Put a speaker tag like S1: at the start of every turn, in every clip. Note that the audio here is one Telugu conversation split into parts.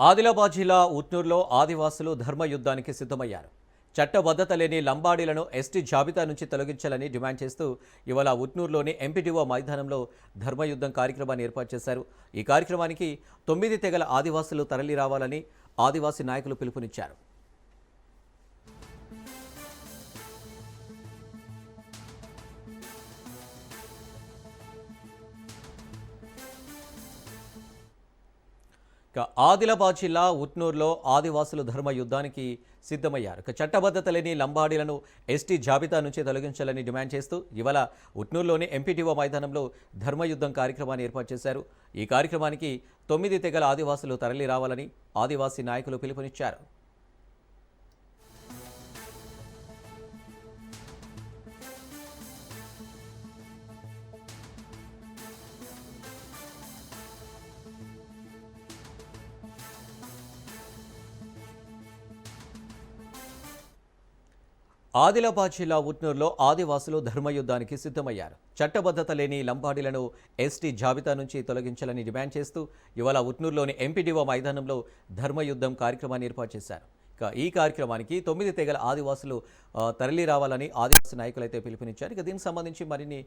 S1: ఆదిలాబాద్ జిల్లా ఉట్నూరులో ఆదివాసులు ధర్మయుద్ధానికి సిద్ధమయ్యారు. చట్టబద్ధత లేని లంబాడీలను ఎస్టీ జాబితా నుంచి తొలగించాలని డిమాండ్ చేస్తూ ఇవాళ ఉట్నూరులోని ఎంపీటీఓ మైదానంలో ధర్మయుద్ధం కార్యక్రమాన్ని ఏర్పాటు చేశారు. ఈ కార్యక్రమానికి తొమ్మిది తెగల ఆదివాసులు తరలి రావాలని ఆదివాసీ నాయకులు పిలుపునిచ్చారు. ఇక ఆదిలాబాద్ జిల్లా ఉట్నూరులో ఆదివాసులు ధర్మ యుద్ధానికి సిద్ధమయ్యారు. ఇక చట్టబద్ధత లేని లంబాడీలను ఎస్టీ జాబితా నుంచి తొలగించాలని డిమాండ్ చేస్తూ ఇవాళ ఉట్నూరులోని ఎంపీటీఓ మైదానంలో ధర్మయుద్ధం కార్యక్రమాన్ని ఏర్పాటు చేశారు. ఈ కార్యక్రమానికి తొమ్మిది తెగల ఆదివాసులు తరలి రావాలని ఆదివాసీ నాయకులు పిలుపునిచ్చారు. ఆదిలాబాద్ జిల్లా ఉట్నూరులో ఆదివాసులు ధర్మయుద్ధానికి సిద్ధమయ్యారు. చట్టబద్ధత లేని లంబాడీలను ఎస్టీ జాబితా నుంచి తొలగించాలని డిమాండ్ చేస్తూ ఇవాళ ఉట్నూరులోని ఎంపీడీఓ మైదానంలో ధర్మయుద్ధం కార్యక్రమాన్ని ఏర్పాటు చేశారు. ఇక ఈ కార్యక్రమానికి తొమ్మిది తెగల ఆదివాసులు తరలి రావాలని ఆదివాసీ నాయకులైతే పిలుపునిచ్చారు. ఇక దీనికి సంబంధించి మరిన్ని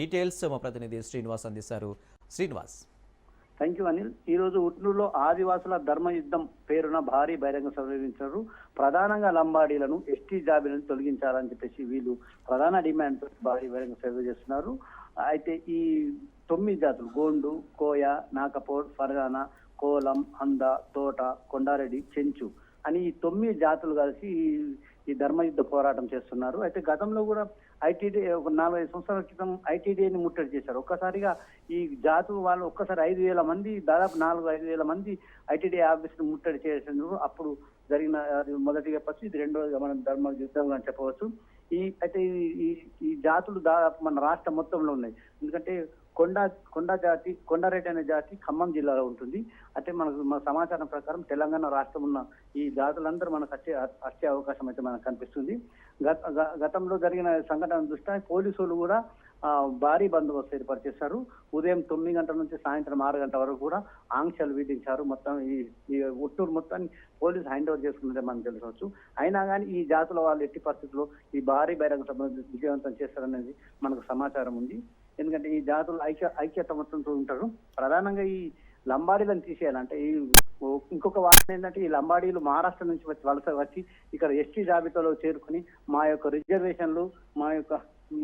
S1: డీటెయిల్స్ మా ప్రతినిధి శ్రీనివాస్ అందిస్తారు. శ్రీనివాస్.
S2: Thank you Anil. ఈ రోజు ఉట్నూరులో ఆదివాసుల ధర్మ యుద్ధం పేరున భారీ బహిరంగ సభ నిర్వహించారు. ప్రధానంగా లంబాడీలను ఎస్టీ జాబిలను తొలగించాలని చెప్పేసి వీళ్ళు ప్రధాన డిమాండ్ భారీ బహిరంగ సభ చేస్తున్నారు. అయితే ఈ తొమ్మిది జాతులు గోండు కోయ నాకపోడ్ ఫర్గానా కోలం హంద తోట కొండారెడ్డి చెంచు అని ఈ తొమ్మిది జాతులు కలిసి ఈ- ధర్మయుద్ధ పోరాటం చేస్తున్నారు. అయితే గతంలో కూడా ఐటీడీ ఒక నాలుగైదు సంవత్సరాల క్రితం ఐటీడీని ముట్టడి చేశారు. ఒక్కసారిగా ఈ జాతు వాళ్ళు ఒక్కసారి ఐదు వేల మంది దాదాపు నాలుగు ఐదు వేల మంది ఐటీడీ ఆఫీస్ను ముట్టడి చేసినారు అప్పుడు జరిగిన అది మొదటిగా చెప్పచ్చు ఇది రెండోది మనం ధర్మ యుద్ధం అని చెప్పవచ్చు. ఈ అయితే ఈ- ఈ ఈ జాతులు దాదాపు మన రాష్ట్రం మొత్తంలో ఉన్నాయి. ఎందుకంటే కొండ కొండ జాతి కొండారెడ్డి అనే జాతి ఖమ్మం జిల్లాలో ఉంటుంది. అంటే మనకు మన సమాచారం ప్రకారం తెలంగాణ రాష్ట్రం ఉన్న ఈ జాతులందరూ మనకు వచ్చే వచ్చే అవకాశం అయితే మనకు కనిపిస్తుంది. గ- గతంలో జరిగిన సంఘటన దృష్ట్యా పోలీసులు కూడా భారీ బందోబస్తు ఏర్పాటు చేశారు. ఉదయం తొమ్మిది గంటల నుంచి సాయంత్రం ఆరు గంటల వరకు కూడా ఆంక్షలు విధించారు. మొత్తం ఈ ఈ ఉట్టూరు మొత్తాన్ని పోలీసు హ్యాండ్ ఓవర్ చేసుకున్నదే మనం తెలుసుకోవచ్చు అయినా కానీ ఈ జాతుల వాళ్ళు ఎట్టి పరిస్థితుల్లో ఈ భారీ బహిరంగ సభ విజయవంతం చేస్తారనేది మనకు సమాచారం ఉంది. ఎందుకంటే ఈ జాతులు ఐక్య ఐక్యతమత్వంతో ఉంటారు. ప్రధానంగా ఈ లంబాడీలను తీసేయాలంటే ఈ ఇంకొక వాదన ఏంటంటే ఈ లంబాడీలు మహారాష్ట్ర నుంచి వచ్చి వలస వచ్చి ఇక్కడ ఎస్టీ జాబితాలో చేరుకుని మా యొక్క రిజర్వేషన్లు మా యొక్క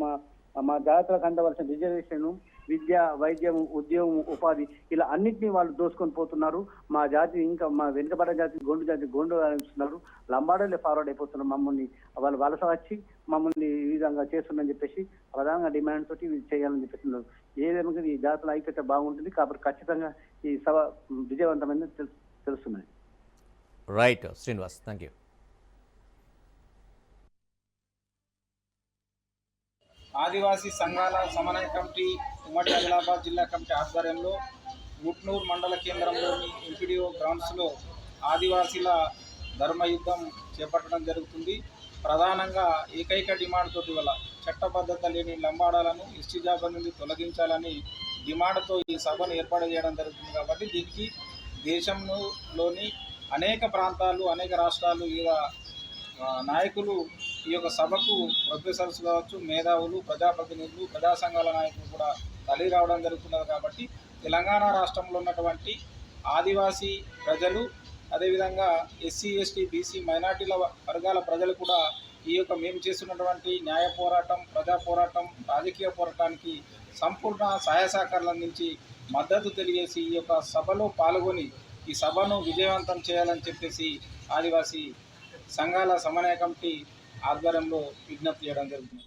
S2: మా మా జాగ్రత్తలకు అందవలసిన రిజర్వేషన్ విద్య వైద్యం ఉద్యోగం ఉపాధి ఇలా అన్నింటినీ వాళ్ళు దోసుకొని పోతున్నారు. మా జాతి ఇంకా మా వెనుకబడ్డ జాతి గోండు జాతి గోండు అనిపిస్తున్నారు లంబాడోలే ఫార్వర్డ్ అయిపోతున్నారు మమ్మల్ని. వాళ్ళు వలస వచ్చి మమ్మల్ని ఈ విధంగా చేస్తుందని చెప్పేసి ప్రధానంగా డిమాండ్ తోటి ఇది చేయాలని చెప్పేస్తున్నారు ఏదేమో ఈ జాతుల ఐక్యత బాగుంటుంది కాబట్టి ఖచ్చితంగా ఈ సభ విజయవంతమైన తెలు- తెలుస్తున్నది
S1: right Srinivas thank you
S3: Adivasi సంఘాల సమన్వయ కమిటీ ఉమ్మడి ఆదిలాబాద్ జిల్లా కమిటీ ఆధ్వర్యంలో ముట్నూరు మండల కేంద్రంలోని ఎంపీడీఓ గ్రౌండ్స్లో ఆదివాసీల ధర్మయుద్ధం చేపట్టడం జరుగుతుంది. ప్రధానంగా ఏకైక డిమాండ్ తోటి వల్ల చట్టబద్ధత లేని లంబాడాలను ఎస్టీ జాబా నుండి తొలగించాలని డిమాండ్తో ఈ సభను ఏర్పాటు చేయడం జరుగుతుంది కాబట్టి దీనికి దేశంలోని అనేక ప్రాంతాలు అనేక రాష్ట్రాలు ఇలా నాయకులు ఈ యొక్క సభకు ప్రొఫెసర్స్ కావచ్చు మేధావులు ప్రజాప్రతినిధులు ప్రజా సంఘాల నాయకులు కూడా తల్లి రావడం జరుగుతున్నది కాబట్టి తెలంగాణ రాష్ట్రంలో ఉన్నటువంటి ఆదివాసీ ప్రజలు అదేవిధంగా ఎస్సీ ఎస్టీ బీసీ మైనార్టీల వర్గాల ప్రజలు కూడా ఈ యొక్క మేము చేస్తున్నటువంటి న్యాయ పోరాటం ప్రజా పోరాటం రాజకీయ పోరాటానికి సంపూర్ణ సహాయ సహకారాలు అందించి మద్దతు తెలియజేసి ఈ యొక్క సభలో పాల్గొని ఈ సభను విజయవంతం చేయాలని చెప్పేసి ఆదివాసీ సంఘాల సమన్వయ కమిటీ ఆధ్వర్యంలో విజ్ఞప్తి చేయడం జరుగుతుంది